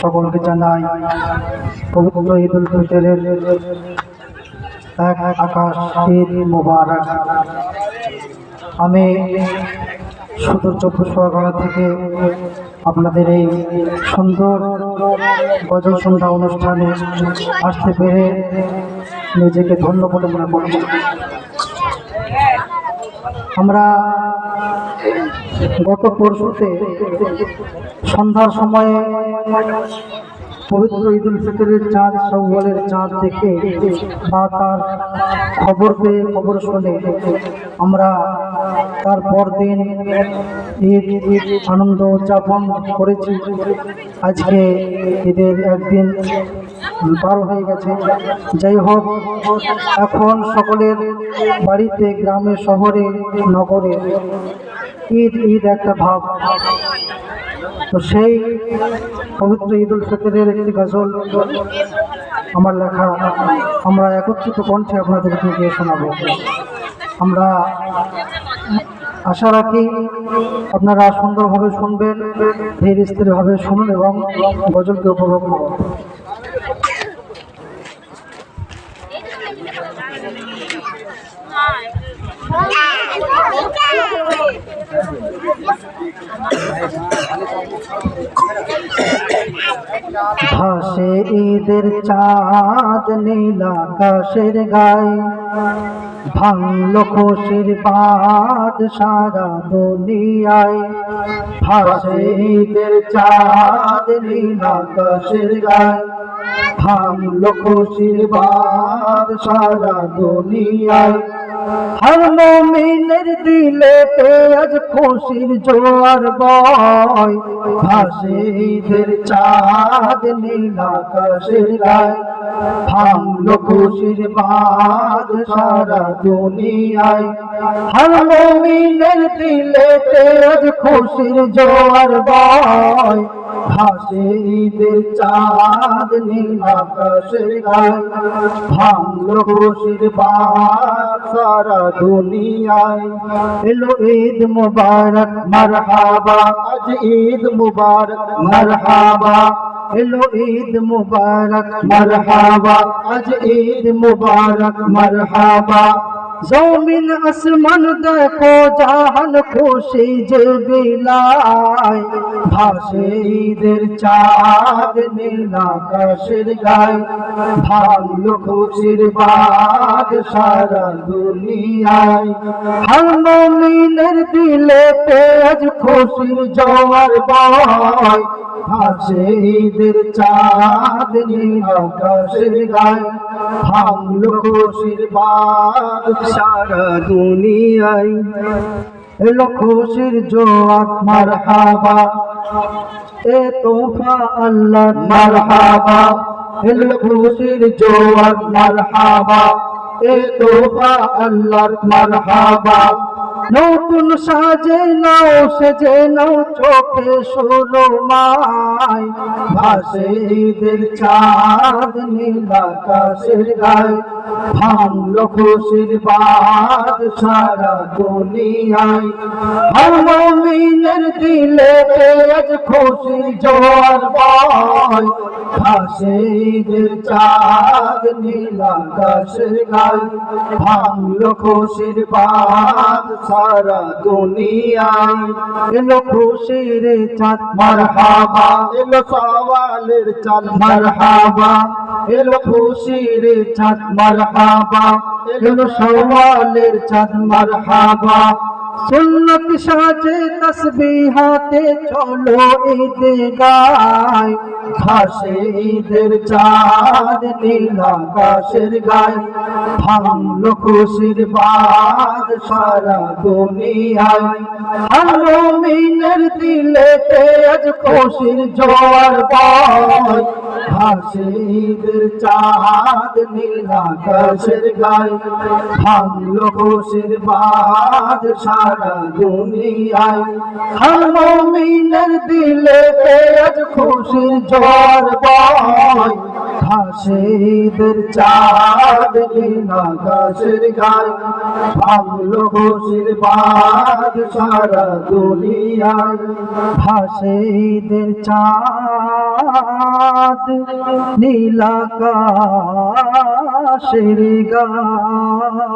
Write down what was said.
সকলকে জানাই পবিত্র ঈদ উল ফিতরের এক আকাশ ঈদ মুবারক। আমি সুদূর চব্বিশ পরগনা থেকে আপনাদের এই সুন্দর গজল সন্ধ্যা অনুষ্ঠানে আসতে পেরে নিজেকে ধন্য বলে মনে করছি। আমরা গত পরশুতে সন্ধ্যার সময়ে পবিত্র ঈদ উল ফিতরের চাঁদ সৌবলের চাঁদ দেখে বা তার খবর পেয়ে খবর শুনে আমরা তার পরদিন ঈদ ঈদ আনন্দ উদযাপন করেছি। আজকে ঈদের একদিন পার হয়ে গেছে। যাই হোক, এখন সকলের বাড়িতে, গ্রামে, শহরে, নগরে ঈদ ঈদ একটা ভাব। তো সেই পবিত্র ঈদ উল ফিতরের একটি গজল আমার লেখা। আমরা একত্রিত কণ্ঠে আপনাদেরকে গিয়ে শোনাবো। আমরা আশা রাখি আপনারা সুন্দরভাবে শুনবেন, ধীর স্থিরভাবে শুনুন এবং গজলকে উপভোগ করুন। ভাসে ঈদের চাঁদ নীল আকাশের গায়ে, ভাঙল খুশির বাদ সারা দুনিয়ায়। ভাসে ঈদের চাঁদ নীল আকাশের গায়ে, ভাঙল খুশির বাদ সারা দুনিয়ায়। হর মমিনের দিলে আজ খুশির জোয়ার বয়। ভাসে ঈদের চাঁদ নীল আকাশের গায়ে, ভাঙলো খুশির বাদ সারা দুনিয়ায়। হর মমিনের দিলে আজ খুশির জোয়ার বয়। ভাসে ঈদের চাঁদ নীল আকাশের গায়ে। ভাঙলো খুশির বাদ সারা দুনিয়ায়। এলো ঈদ মুবারক, মারহাবা, আজ ঈদ মুবারক, মারহাবা। এলো ঈদ মুবারক, মারহাবা, আজ ঈদ মুবারক, মারহাবা। জমিন আসমান দেখো, জাহান খুশি যে বিলায়। ভাসে ঈদের চাঁদ, নীল আকাশের গায়ে ভালো খুশির বাদ সারা দুনিয়ায়। দিলে তেজ খুশির জোয়ার বয়। ভাসে ঈদের চাঁদ, নীল আকাশের গায়ে ভাঙলো খুশির বাদ সারা দুনিয়ায়। এলো খুশির জোয়ার মারহাবা। এ তোফা আল্লাহ মারহাবা। এলো খুশির জোয়ার মারহাবা। এ তোফা আল্লাহর মারহাবা। নতুন সাজে নাও, সেজে নাও, চোখে সরো মাই ভাসে ঈদের চাঁদ নীল আকাশের গায়ে, ভাঙলো খুশির বাদ সারা দুনিয়ায়। হর মমিনের দিলে আজ খুশির জোয়ার বয়। ভাসে ঈদের চাঁদ নীল আকাশের গায়ে, ভাঙলো খুশির বাদ সারা দুনিয়ায় এলো খুশির চাঁদ, মারহাবা। এলো সওয়ালের চাঁদ, মারহাবা। এলো খুশির চাঁদ, মারহাবা। এলো সওয়ালের চাঁদ, মারহাবা। সুন্নত সাজে তসবিহাতে চলো ঈদে গায় ঘাসে ঈদের চাঁদ নীল আকাশের গায়ে। ভাঙলো খুশির বাদ সারা দুনিয়ায়। আলো মিনের দিলে তেজ খুশির জোয়ার বয়। ঘাসে ঈদের চাঁদ নীলাকাশের গায়ে, ভাঙলো খুশির বাদ সারা দুনিয়ায়। হর মমিনের দিলে আজ খুশির জোয়ার বয়। ভাসেদের চাঁদ আকাশের গায় ভাঙলো খুশির বাদ সারা দুনিয়ায়। ভাসেদের চাঁদ নীলাকাশের গায়।